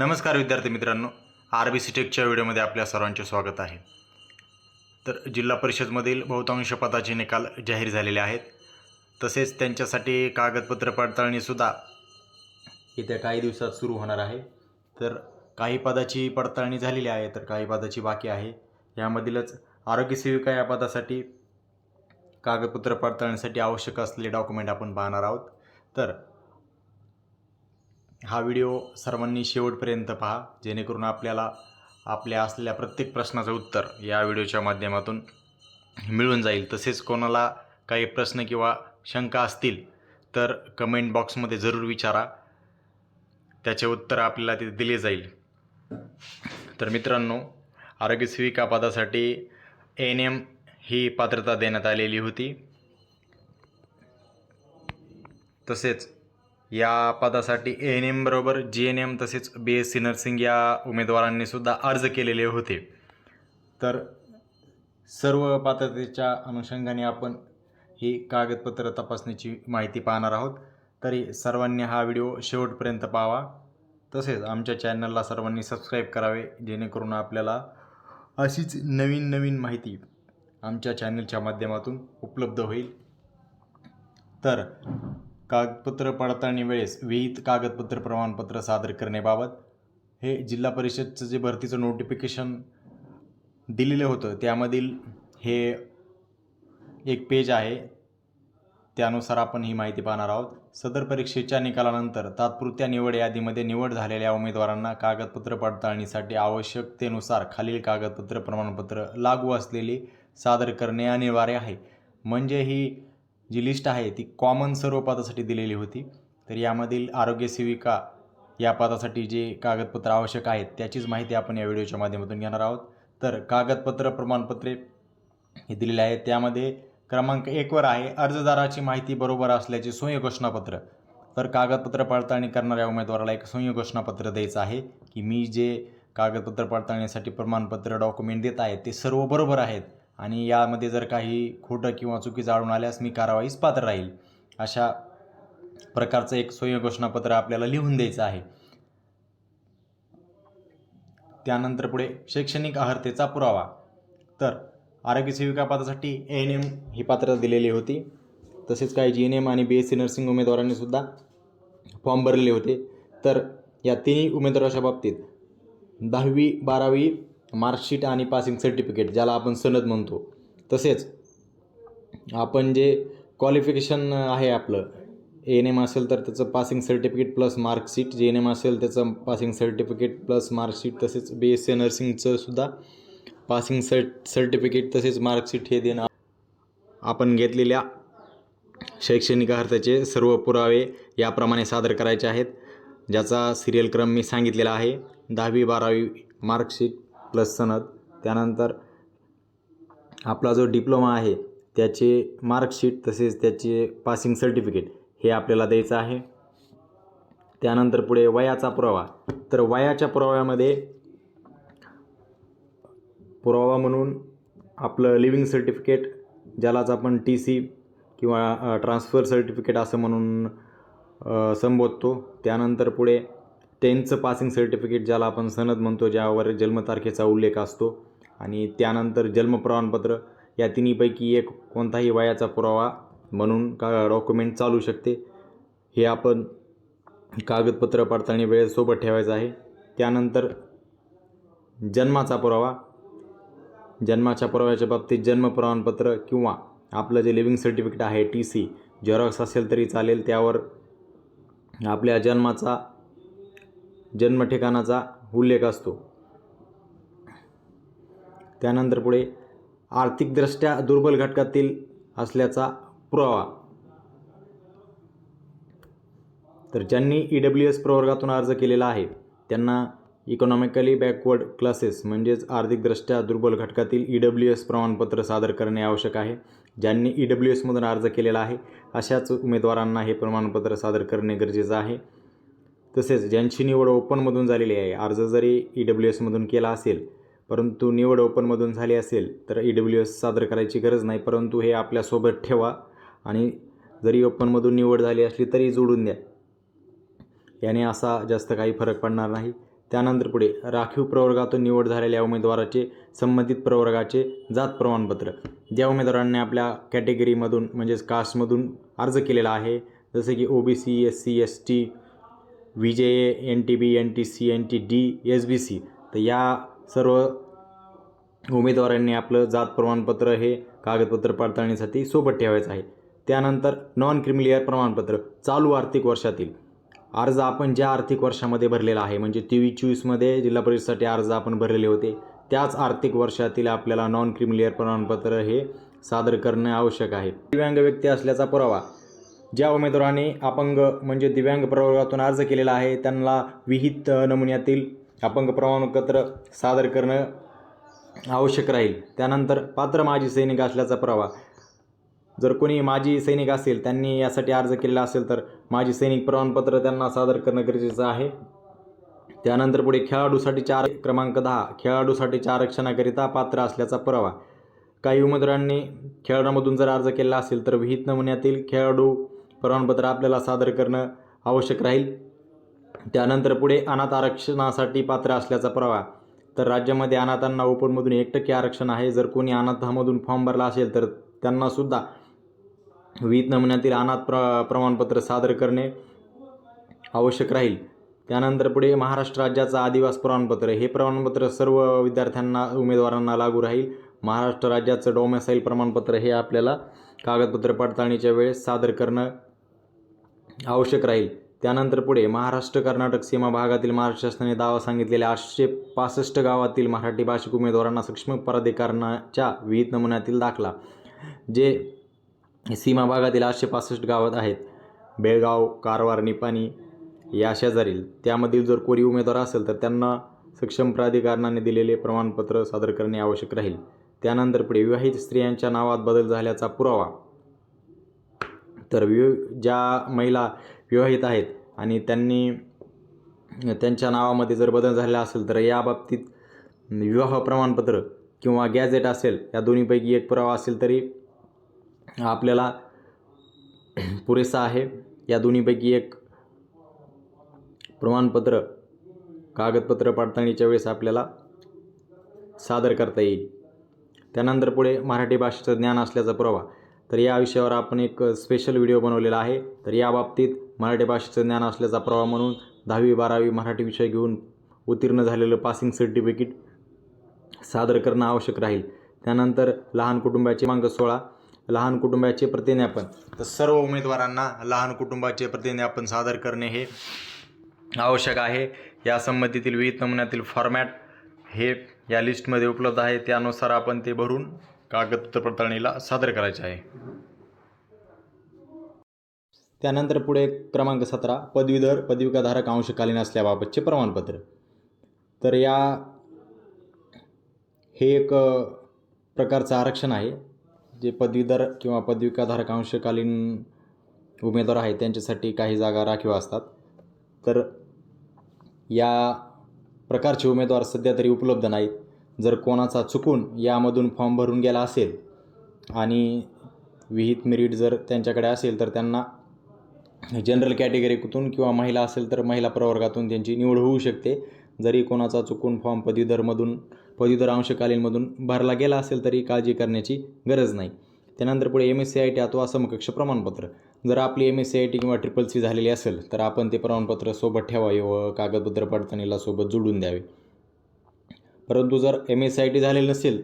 नमस्कार विद्यार्थी मित्रांनो. आर बी सी टेकच्या व्हिडिओमध्ये आपल्या सर्वांचे स्वागत आहे. तर जिल्हा परिषदमधील बहुतांश पदाचे निकाल जाहीर झालेले आहेत. तसेच त्यांच्यासाठी कागदपत्र पडताळणीसुद्धा येत्या काही दिवसात सुरू होणार आहे. तर काही पदाची पडताळणी झालेली आहे तर काही पदाची बाकी आहे. यामधीलच आरोग्य सेविका या पदासाठी कागदपत्र पडताळणीसाठी आवश्यक असलेले डॉक्युमेंट आपण पाहणार आहोत. तर हा व्हिडिओ सर्वांनी शेवटपर्यंत पहा जेणेकरून आपल्याला आपल्या असलेल्या प्रत्येक प्रश्नाचं उत्तर या व्हिडिओच्या माध्यमातून मिळून जाईल. तसेच कोणाला काही प्रश्न किंवा शंका असतील तर कमेंट बॉक्समध्ये जरूर विचारा. त्याचे उत्तर आपल्याला तिथे दिले जाईल. तर मित्रांनो आरोग्यसेविका पदासाठी एन एम ही पात्रता देण्यात आलेली होती. तसेच या पदासाठी एन एम बरोबर जी एन एम तसेच बी एस सी नर्सिंग या उमेदवारांनी सुद्धा अर्ज केलेले होते. तर सर्व पात्रतेच्या अनुषंगाने आपण ही कागदपत्र तपासणीची माहिती पाहणार आहोत. तरी सर्वांनी हा व्हिडिओ शेवटपर्यंत पाहावा तसेच आमच्या चॅनलला सर्वांनी सबस्क्राईब करावे जेणेकरून आपल्याला अशीच नवीन नवीन माहिती आमच्या चॅनलच्या माध्यमातून उपलब्ध होईल. तर कागदपत्र पडताळणी वेळेस विहित कागदपत्र प्रमाणपत्र सादर करण्याबाबत हे जिल्हा परिषदचं जे भरतीचं नोटिफिकेशन दिलेलं होतं त्यामधील हे एक पेज आहे. त्यानुसार आपण ही माहिती पाहणार आहोत. सदर परीक्षेच्या निकालानंतर तात्पुरत्या निवड यादीमध्ये निवड झालेल्या उमेदवारांना कागदपत्र पडताळणीसाठी आवश्यकतेनुसार खालील कागदपत्र प्रमाणपत्र लागू असलेली सादर करणे अनिवार्य आहे. म्हणजे ही जी लिस्ट आहे ती कॉमन सर्व पदासाठी दिलेली होती. तर यामधील आरोग्यसेविका या पदासाठी जे कागदपत्र आवश्यक आहेत त्याचीच माहिती आपण या व्हिडिओच्या माध्यमातून घेणार आहोत. तर कागदपत्र प्रमाणपत्रे हे दिलेले आहेत. त्यामध्ये क्रमांक एकवर आहे अर्जदाराची माहिती बरोबर असल्याचे स्वयं घोषणापत्र. तर कागदपत्र पडताळणी करणाऱ्या उमेदवाराला एक स्वयं घोषणापत्र द्यायचं आहे की मी जे कागदपत्र पडताळणीसाठी प्रमाणपत्र डॉक्युमेंट देत आहे ते सर्व बरोबर आहेत. आणि यामध्ये जर काही खोटं किंवा चुकीचं आढळून आल्यास मी कारवाईस पात्र राहील. अशा प्रकारचं एक स्वयंघोषणापत्र घोषणापत्र आपल्याला लिहून द्यायचं आहे. त्यानंतर पुढे शैक्षणिक अर्हतेचा पुरावा. तर आरोग्यसेविका पदासाठी एन एम ही पात्रता दिलेली होती. तसेच काही जी एन एम आणि बी एस सी नर्सिंग उमेदवारांनी सुद्धा फॉर्म भरलेले होते. तर या तिन्ही उमेदवाराच्या बाबतीत दहावी बारावी मार्कशीट आणि पासिंग सर्टिफिकेट ज्याला आपण सनद म्हणतो. तसेच आपण जे क्वालिफिकेशन आहे आपलं एन एम असेल तर त्याचं passing certificate plus marksheet G N M असेल त्याचं पासिंग सर्टिफिकेट प्लस मार्कशीट तसेच बी एस सी नर्सिंगचं सुद्धा पासिंग सर्ट सर्टिफिकेट तसेच मार्कशीट हे देणं आपण घेतलेल्या शैक्षणिक अर्थाचे सर्व पुरावे याप्रमाणे सादर करायचे आहेत. ज्याचा सिरियल क्रम मी सांगितलेला आहे. दहावी बारावी मार्कशीट प्लस सनद. त्यानंतर आपला जो डिप्लोमा आहे त्याचे मार्कशीट तसेच त्याचे पासिंग सर्टिफिकेट हे आपल्याला द्यायचं आहे. त्यानंतर पुढे वयाचा पुरावा. तर वयाच्या पुराव्यामध्ये पुरावा म्हणून आपलं लिव्हिंग सर्टिफिकेट ज्यालाच आपण टी सी किंवा ट्रान्सफर सर्टिफिकेट असं म्हणून संबोधतो. त्यानंतर पुढे टेनचं पासिंग सर्टिफिकेट ज्याला आपण सनद म्हणतो ज्यावर जन्मतारखेचा उल्लेख असतो. आणि त्यानंतर जन्म प्रमाणपत्र या तिन्हीपैकी एक कोणताही वयाचा पुरावा म्हणून का डॉक्युमेंट चालू शकते. हे आपण कागदपत्र पडताळणी वेळेस सोबत ठेवायचं आहे. त्यानंतर जन्माचा पुरावा. जन्माच्या पुराव्याच्या बाबतीत जन्म प्रमाणपत्र किंवा आपलं जे लिव्हिंग सर्टिफिकेट आहे टी सी झेरॉक्स असेल तरी चालेल. त्यावर आपल्या जन्माचा जन्मठिकाणाचा उल्लेख असतो. त्यानंतर पुढे आर्थिकदृष्ट्या दुर्बल घटकातील असल्याचा पुरावा. तर ज्यांनी ई डब्ल्यू एस प्रवर्गातून अर्ज केलेला आहे त्यांना इकॉनॉमिकली बॅकवर्ड क्लासेस म्हणजेच आर्थिकदृष्ट्या दुर्बल घटकातील ई डब्ल्यू एस प्रमाणपत्र सादर करणे आवश्यक आहे. ज्यांनी ई डब्ल्यू एसमधून अर्ज केलेला आहे अशाच उमेदवारांना हे प्रमाणपत्र सादर करणे गरजेचं आहे. तसेच ज्यांची निवड ओपनमधून झालेली आहे अर्ज जरी ई डब्ल्यू एसमधून केला असेल परंतु निवड ओपनमधून झाली असेल तर ई डब्ल्यू एस सादर करायची गरज नाही परंतु हे आपल्यासोबत ठेवा आणि जरी ओपनमधून निवड झाली असली तरी जोडून द्या. याने असा जास्त काही फरक पडणार नाही. त्यानंतर पुढे राखीव प्रवर्गातून निवड झालेल्या उमेदवाराचे संबंधित प्रवर्गाचे जात प्रमाणपत्र. ज्या उमेदवारांनी आपल्या कॅटेगरीमधून म्हणजेच कास्टमधून अर्ज केलेला आहे जसे की O B C S C S T V J N T B N T C N T D S B C. तर या सर्व उमेदवारांनी आपलं जात प्रमाणपत्र हे कागदपत्र पडताळणीसाठी सोबत ठेवायचं आहे. त्यानंतर नॉन क्रिमिलियर प्रमाणपत्र चालू आर्थिक वर्षातील. अर्ज आपण ज्या आर्थिक वर्षामध्ये भरलेला आहे म्हणजे तेवीस चोवीसमध्ये जिल्हा परिषदेसाठी अर्ज आपण भरलेले होते त्याच आर्थिक वर्षातील आपल्याला नॉन क्रिमिलियर प्रमाणपत्र हे सादर करणे आवश्यक आहे. दिव्यांग व्यक्ती असल्याचा पुरावा. ज्या उमेदवारांनी अपंग म्हणजे दिव्यांग प्रवर्गातून अर्ज केलेला आहे त्यांना विहित नमुन्यातील अपंग प्रमाणपत्र सादर करणं आवश्यक राहील. त्यानंतर पात्र माजी सैनिक असल्याचा पुरावा. जर कोणी माजी सैनिक असेल त्यांनी यासाठी अर्ज केलेला असेल तर माजी सैनिक प्रमाणपत्र त्यांना सादर करणं गरजेचं आहे. त्यानंतर पुढे खेळाडूसाठी चार क्रमांक दहा. खेळाडूसाठीच्या आरक्षणाकरिता पात्र असल्याचा पुरावा. काही उमेदवारांनी खेळाडूमधून जर अर्ज केला असेल तर विहित नमुन्यातील खेळाडू प्रमाणपत्र आपल्याला सादर करणं आवश्यक राहील. त्यानंतर पुढे अनाथ आरक्षणासाठी पात्र असल्याचा पुरावा. तर राज्यामध्ये अनाथांना ओपनमधून एक टक्के आरक्षण आहे. जर कोणी अनाथामधून फॉर्म भरला असेल तर त्यांनासुद्धा विहित नमुन्यातील अनाथ प्र प्रमाणपत्र सादर करणे आवश्यक राहील. त्यानंतर पुढे महाराष्ट्र राज्याचं आदिवास प्रमाणपत्र हे प्रमाणपत्र सर्व विद्यार्थ्यांना उमेदवारांना लागू राहील. महाराष्ट्र राज्याचं डोमेसाईल प्रमाणपत्र हे आपल्याला कागदपत्र पडताळणीच्या वेळेस सादर करणं आवश्यक राहील. त्यानंतर पुढे महाराष्ट्र कर्नाटक सीमा भागातील महाराष्ट्र शासनाने दावा सांगितलेल्या आठशे पासष्ट गावातील मराठी भाषिक उमेदवारांना सक्षम प्राधिकरणाच्या विहित नमुन्यातील दाखला जे सीमा भागातील आठशे पासष्ट गावात आहेत. बेळगाव कारवार निपाणी या शेजारील त्यामधील जर कोणी उमेदवार असेल तर त्यांना सक्षम प्राधिकरणाने दिलेले प्रमाणपत्र सादर करणे आवश्यक राहील. त्यानंतर पुढे विवाहित स्त्रियांच्या नावात बदल झाल्याचा पुरावा तर विव ज्या महिला विवाहित आहेत आणि त्यांनी त्यांच्या नावामध्ये जर बदल झालेला असेल तर याबाबतीत विवाह प्रमाणपत्र किंवा गॅझेट असेल या दोन्हीपैकी एक पुरावा असेल तरी आपल्याला पुरेसा आहे. या दोन्हीपैकी एक प्रमाणपत्र कागदपत्र पडताळणीच्या वेळेस आपल्याला सादर करता येईल. त्यानंतर पुढे मराठी भाषेचं ज्ञान असल्याचा पुरावा. तर या विषयावर आपण एक स्पेशल व्हिडिओ बनवलेला आहे. तर या बाबतीत मराठी भाषेचं ज्ञान असल्याचा प्रवाह म्हणून दहावी बारावी मराठी विषय घेऊन उत्तीर्ण झालेलं पासिंग सर्टिफिकेट सादर करणं आवश्यक राहील. त्यानंतर लहान कुटुंबाचे मांग सोळा लहान कुटुंबाचे प्रतिज्ञापन. तर सर्व उमेदवारांना लहान कुटुंबाचे प्रतिज्ञापन सादर करणे हे आवश्यक आहे. या संबंधीतील विहित नमुन्यातील फॉर्मॅट हे या लिस्टमध्ये उपलब्ध आहे. त्यानुसार आपण ते भरून कागदपत्र पडताळणीला सादर करायचे आहे. त्यानंतर पुढे क्रमांक सतरा पदवीधर पदविकाधारक अंशकालीन असल्याबाबतचे प्रमाणपत्र. तर या हे एक प्रकारचं आरक्षण आहे जे पदवीधर किंवा पदविकाधारक अंशकालीन उमेदवार आहेत त्यांच्यासाठी काही जागा राखीव असतात. तर या प्रकारचे उमेदवार सध्या तरी उपलब्ध नाहीत. जर कोणाचा चुकून यामधून फॉर्म भरून गेला असेल आणि विहित मेरिट जर त्यांच्याकडे असेल तर त्यांना जनरल कॅटेगरीतून किंवा महिला असेल तर महिला प्रवर्गातून त्यांची निवड होऊ शकते. जरी कोणाचा चुकून फॉर्म पदवीधरमधून पदवीधर अंशकालीनमधून भरला गेला असेल तरी काळजी करण्याची गरज नाही. त्यानंतर पुढे M S C I T अथवा समकक्ष प्रमाणपत्र. जर आपली M S C I T किंवा ट्रिपल सी झालेली असेल तर आपण ते प्रमाणपत्र सोबत ठेवावे व कागदपत्र पडताळणीला सोबत जोडून द्यावे. परंतु जर M S C I T झालेलं नसेल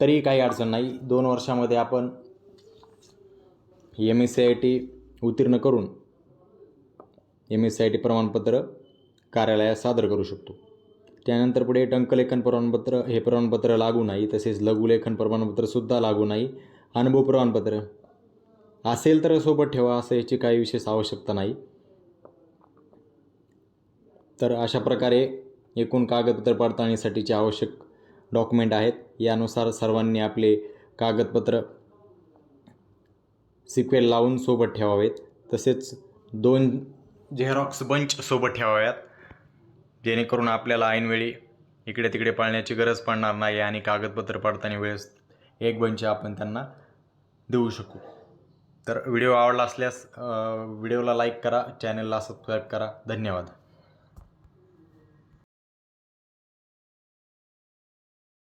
तरी काही अडचण नाही. दोन वर्षामध्ये आपण M S C I T उत्तीर्ण करून M S C I T प्रमाणपत्र कार्यालयात सादर करू शकतो. त्यानंतर पुढे टंकलेखन प्रमाणपत्र हे प्रमाणपत्र लागू नाही तसेच लघुलेखन प्रमाणपत्रसुद्धा लागू नाही अनुभव प्रमाणपत्र. असेल तर सोबत ठेवा असं याची काही विशेष आवश्यकता नाही. तर अशा प्रकारे एकूण कागदपत्र पडताळणीसाठीचे आवश्यक डॉक्युमेंट आहेत. यानुसार सर्वांनी आपले कागदपत्र सिक्वेल लावून सोबत ठेवावेत. तसेच दोन झेरॉक्स बंच सोबत ठेवाव्यात. जेणेकरून आपल्याला ऐनवेळी इकडे तिकडे पाळण्याची गरज पडणार नाही आणि कागदपत्र पडताना वेळेस एक बंच आपण त्यांना देऊ शकू. तर व्हिडिओ आवडला असल्यास व्हिडिओला लाईक करा चॅनलला सबस्क्राईब करा. धन्यवाद.